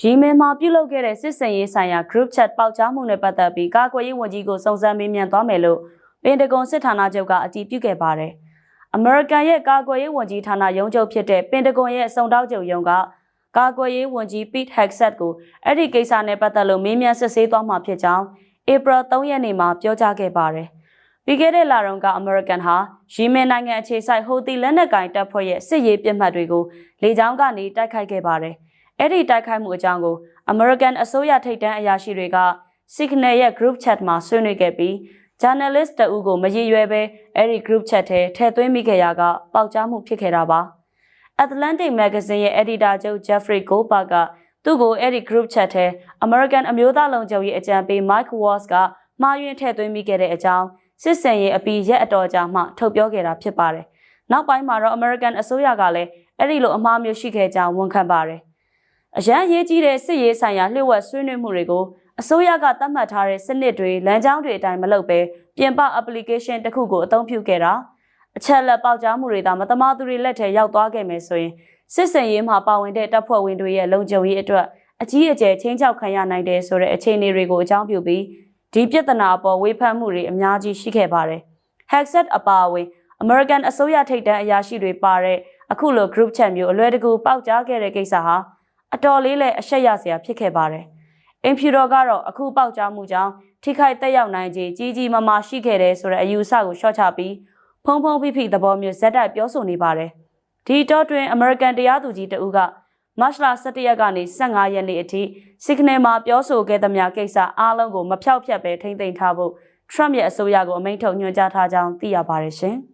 ရီမင်မှာပြုလုပ်ခဲ့တဲ့စစ်စင်ရေးဆိုင်ရာ group chat ပေါက်ကြားမှုနဲ့ပတ်သက်ပြီးကာကွယ်ရေးဝန်ကြီးကိုစုံစမ်းမေးမြန်းသွားမယ်လို့ပင်တဂွန်စစ်ဌာနချုပ်ကအတည်ပြုခဲ့ပါတယ်။အမေရိကန်ရဲ့ကာကွယ်ရေးဝန်ကြီးဌာနရုံးချုပ်ဖြစ်တဲ့ပင်တဂွန်ရဲ့စုံတောက်ချုပ်ရုံးကကာကွယ်ရေးဝန်ကြီး Pete Hegseth ကိုအဲ့ဒီကိစ္စနဲ့ပတ်သက်လို့မေးမြန်းစစ်ဆေးသွားမှာဖြစ်ကြောင်းဧပြီ3ရက်နေ့မှာပြောကြားခဲ့ပါတယ်။ပြီးခဲ့တဲ့လတုန်းကအမေရိကန်ဟာယီမင်နိုင်ငံအခြေစိုက်ဟိုသီလက်နက်ကင်တပ်ဖွဲ့ရဲ့စစ်ရေးပြစ်မှတ်တွေကိုလေကြောင်းကနေတိုက်ခိုက်ခဲ့ပါတယ်။ အဲ့ဒီတိုက်ခိုက်မှုအကြောင်းကိုအမေရိကန်အစိုးရထိပ်တန်းအရာရှိတွေက Signal ရဲ့ group chat မှာဆွေးနွေးခဲ့ပြီး journalist တအူးကိုမရည်ရွယ်ပဲအဲ့ဒီ group chat ထဲထည့်သွင်းမိခဲ့ရကပေါက်ကြားမှုဖြစ်ခဲ့တာပါ။ Atlantic Magazine ရဲ့ editor ချုပ် Jeffrey Goldberg ကသူ့ကိုအဲ့ဒီ group chat ထဲ American အမျိုးသားလုံခြုံရေးအကြံပေး Mike Waltz ကမှားယွင်းထည့်သွင်းမိခဲ့တဲ့အကြောင်းစစ်စင်ရေးအပြီးရက်အတော်ကြာမှထုတ်ပြောခဲ့တာဖြစ်ပါတယ်။နောက်ပိုင်းမှာတော့ American အစိုးရကလည်းအဲ့ဒီလိုအမှားမျိုးရှိခဲ့ကြောင်းဝန်ခံပါတယ်။ အရန်ရေးကြီးတဲ့စစ်ရေးဆိုင်ရာလျှို့ဝှက်ဆွေးနွေးမှုတွေကိုအစိုးရကသတ်မှတ်ထားတဲ့စနစ်တွေလမ်းကြောင်းတွေအတိုင်းမလုပ်ပဲပြင်ပ application တစ်ခုကိုအသုံးပြုခဲ့တာအချက်လက်ပေါက်ကြားမှုတွေသာမတမာသူတွေလက်ထဲရောက်သွားခဲ့မယ်ဆိုရင်စစ်စင်ရေးမှာပါဝင်တဲ့တပ်ဖွဲ့ဝင်တွေရဲ့လုံခြုံရေးအတွက်အကြီးအကျယ်ချင်းချောက်ခံရနိုင်တယ်ဆိုတဲ့အခြေအနေတွေကိုအကြောင်းပြုပြီးဒီပြဿနာအပေါ်ဝေဖန်မှုတွေအများကြီးရှိခဲ့ပါတယ်။ Hackset အပါအဝင် American အစိုးရထိပ်တန်းအရာရှိတွေပါတဲ့အခုလို group chat မျိုးအလွယ်တကူပေါက်ကြားခဲ့တဲ့ကိစ္စဟာ အတော်လေးလည်းအရှက်ရစရာဖြစ်ခဲ့ပါတယ်။အင်ဖြူတော်ကတော့အခုပေါက်ကြားမှုကြောင့်ထိခိုက်တက်ရောက်နိုင်ခြင်းကြီးကြီးမားမားရှိခဲ့တယ်ဆိုတဲ့အယူအဆကိုရှော့ချပြီးဖုံဖုံဖိဖိသဘောမျိုးဇက်တိုက်ပြောဆိုနေပါတယ်။ဒီတော့တွင် American တရားသူကြီးတဦးကမတ်လ17ရက်ကနေ15ရက်နေ့အထိ Signal မှာပြောဆိုခဲ့သမျှကိစ္စအားလုံးကိုမဖြောက်ဖြက်ပဲထိမ့်သိမ်းထားဖို့ Trump ရဲ့အစိုးရကိုအမိန့်ထုတ်ညွှန်ကြားထားကြောင်းသိရပါတယ်ရှင်။